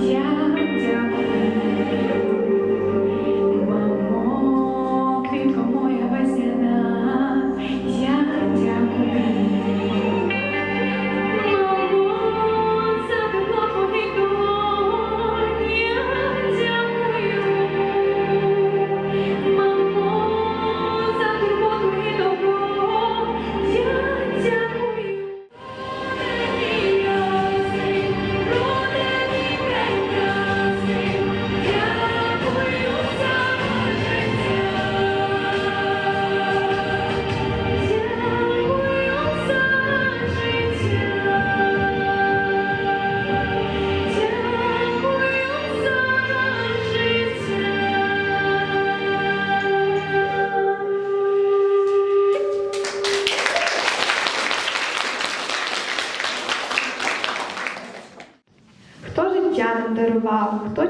я дякую.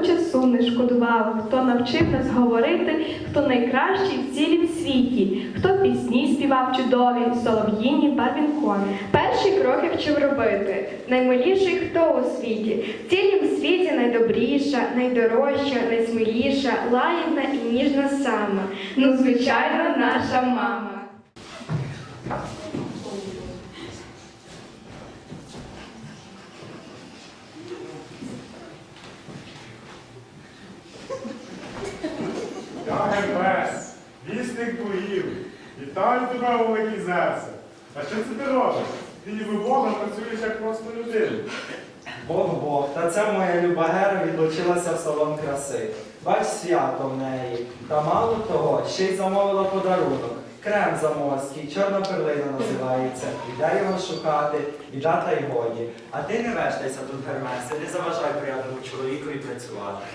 Часу не шкодував, хто навчив нас говорити, хто найкращий в цілім світі, хто пісні співав чудові, солов'їні барвінкові. Перший крок я вчив робити. Наймиліший хто у світі. В цілім світі найдобріша, найдорожча, найсміліша, лагідна і ніжна сама. Ну, звичайно, наша мама. Тебе. А що це ти робиш? Ти ніби Богом працюєш як просто людина. Бог Бог, та ця моя люба Гера відлучилася в салон краси. Бач свято в неї. Та мало того, ще й замовила подарунок. Крем заморський, чорна перлина називається. Іде його шукати, і дата й годі. А ти не вештайся тут, Гермесе, не заважай приятному чоловікові працювати.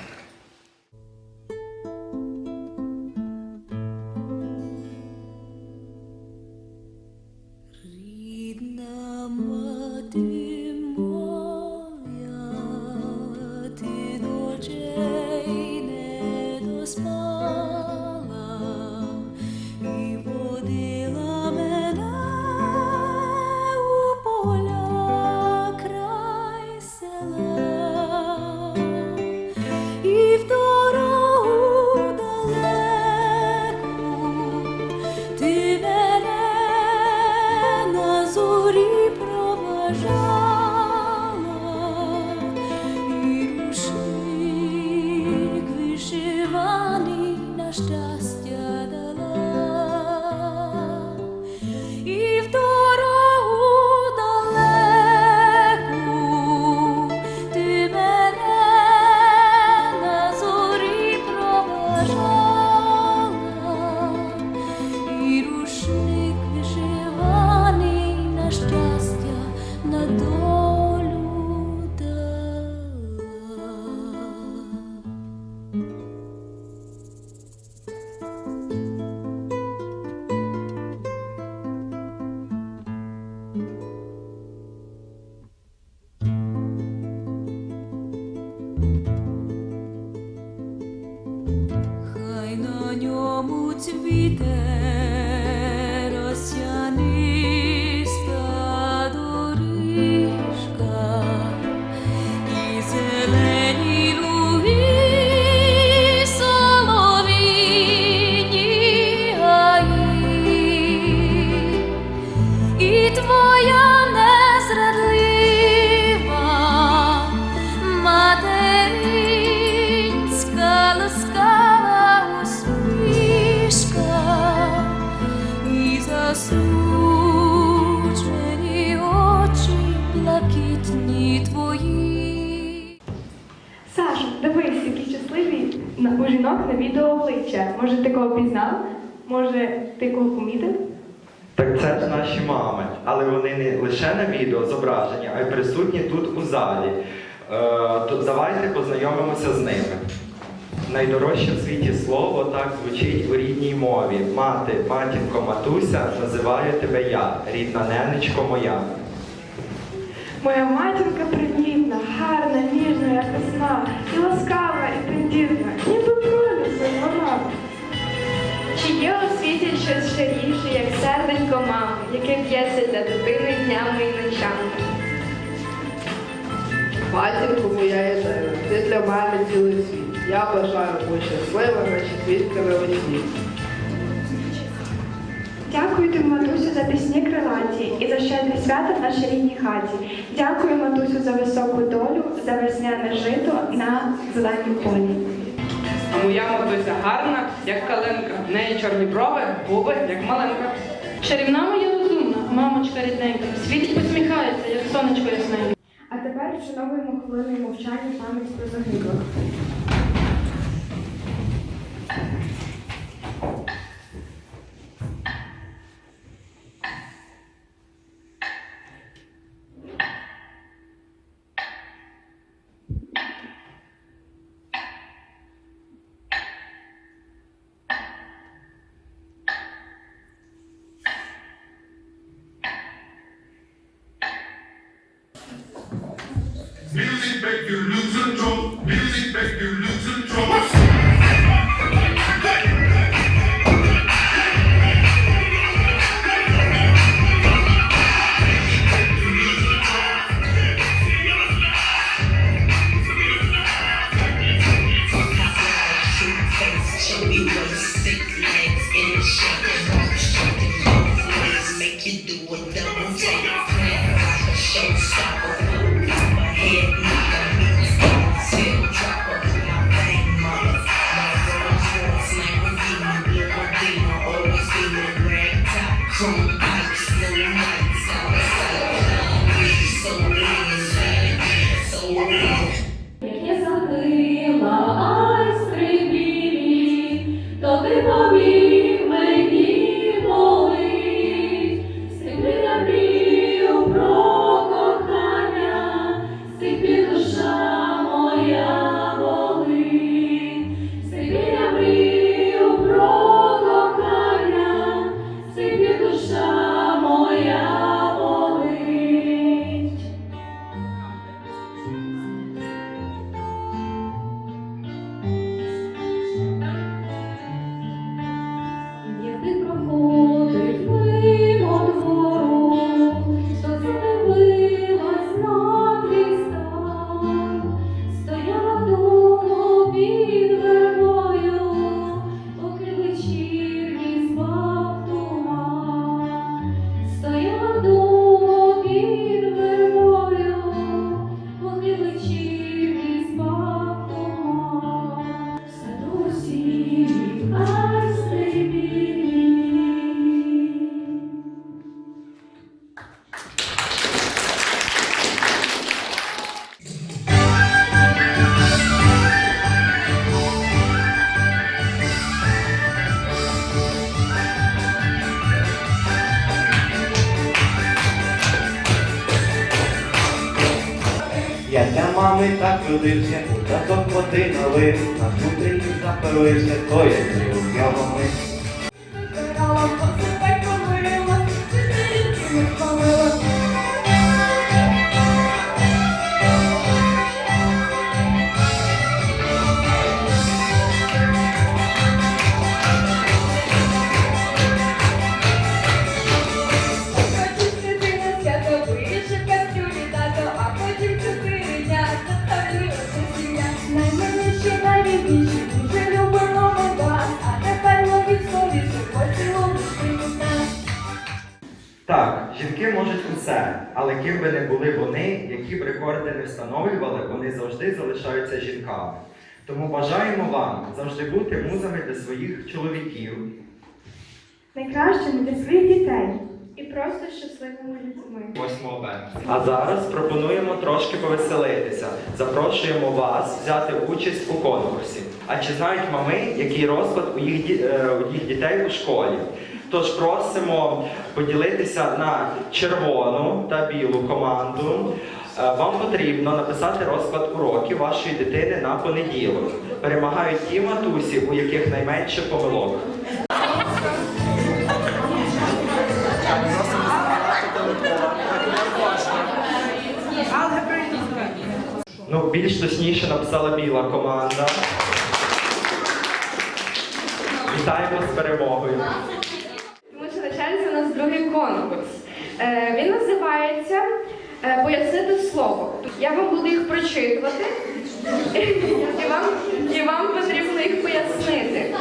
На- у жінок на відео обличчя. Може, ти кого пізнав? Може, ти кого помітив? Так це ж наші мами, але вони не лише на відео зображені, а й присутні тут у залі. Е, то давайте познайомимося з ними. Найдорожче в світі слово так звучить у рідній мові. Мати, матінко, матуся, називаю тебе я, рідна ненечко моя. Моя матінка привітна, гарна, ніжна, як весна, і ласкава, тендітна, ніби проліса вона. Чи є у світі щось щиріше, як серденько мами, яке б'ється для дитини днями і ночами? Матінко моя єдина, ти для мене цілий світ. Я бажаю бути щасливим, наче квітка на весні. Дякую тобі, матусю, за і свято в нашій рідній хаті. Дякую, матусю, за високу долю, за весняне жито на зеленій полі. А моя матуся гарна, як калинка. В неї чорні брови, губи, як малинка. Чарівна моя розумна, мамочка рідненька, світить посміхається, як сонечко ясненьке. А тепер вшановуємо хвилиною мовчання пам'ять про загиблих. Music make you lose control. Music make Я для мами так трудився, у таток води налив, на хутрі запилився, то я зрив його мить. Але ким би не були вони, які б рекорди не встановлювали, вони завжди залишаються жінками. Тому бажаємо вам завжди бути музами для своїх чоловіків. Найкращими для своїх дітей. І просто щасливими людьми. 8 березня. А зараз пропонуємо трошки повеселитися. Запрошуємо вас взяти участь у конкурсі. А чи знають мами, який розклад у їх, е, у їх дітей у школі? Тож просимо поділитися на червону та білу команду. Е, Вам потрібно написати розклад уроків вашої дитини на понеділок. Перемагають ті матусі, у яких найменше помилок. Ну, більш точніше написала біла команда. Вітаємо з перемогою. Тому що на черзі у нас другий конкурс. Е, він називається е, пояснити слово. Я вам буду їх прочитувати, і вам, і вам потрібно їх пояснити.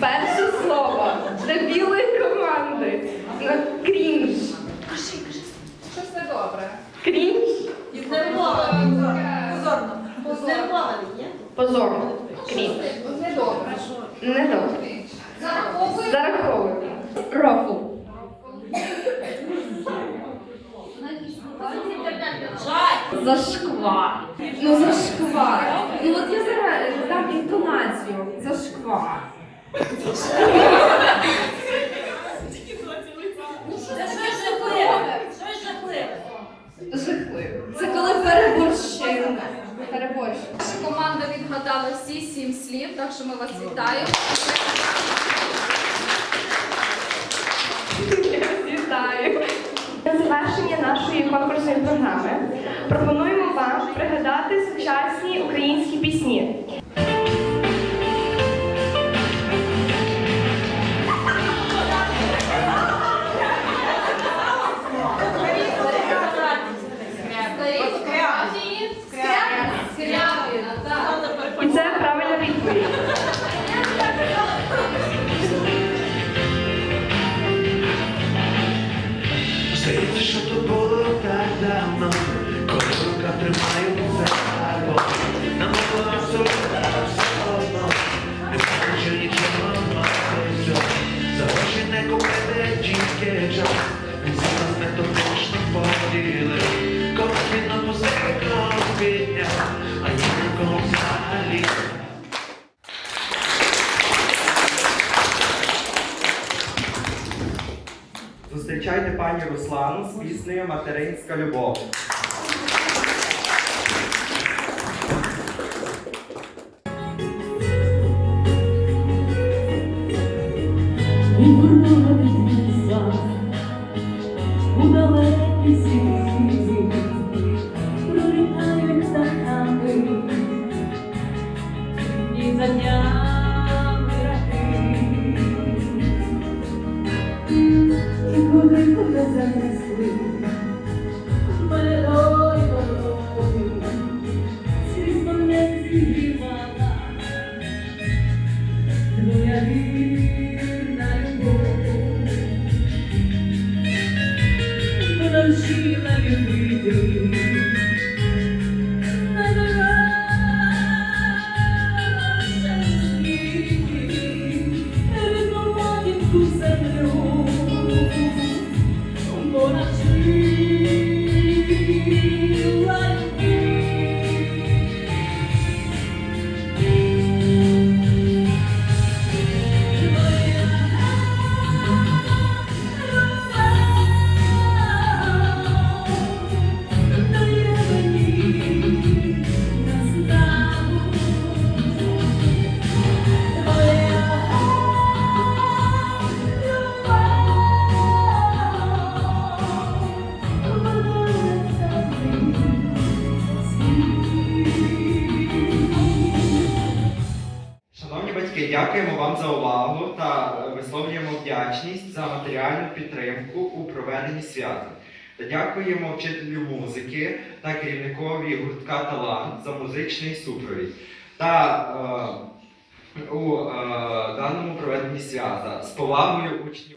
Перше слово для білої команди. Крінж. Що все добре? Крінж. Позорно. Позорно. Крінж. Недобре. Недобре. Зараховуємо. Зараховуємо. Рофл. Зашквар. Ну зашквар. Ну от я зараз дам інтонацію. Зашквар. Жахливо. Це коли переборщили. Переборщили. Наша команда відгадала всі сім слів, так що ми вас вітаємо. Вітаю. Завершення нашої конкурсної програми пропонуємо вам пригадати сучасні українські пісні. Це відповідь. Що то підняв, а я нікого взагалі. Зустрічайте пані Руслану з піснею Материнська любов. She дякуємо вам за увагу та висловлюємо вдячність за матеріальну підтримку у проведенні свята. Та дякуємо вчителю музики та керівникові гуртка Талант за музичний супровід. Та е, у е, даному проведенні свята з повагою учнів.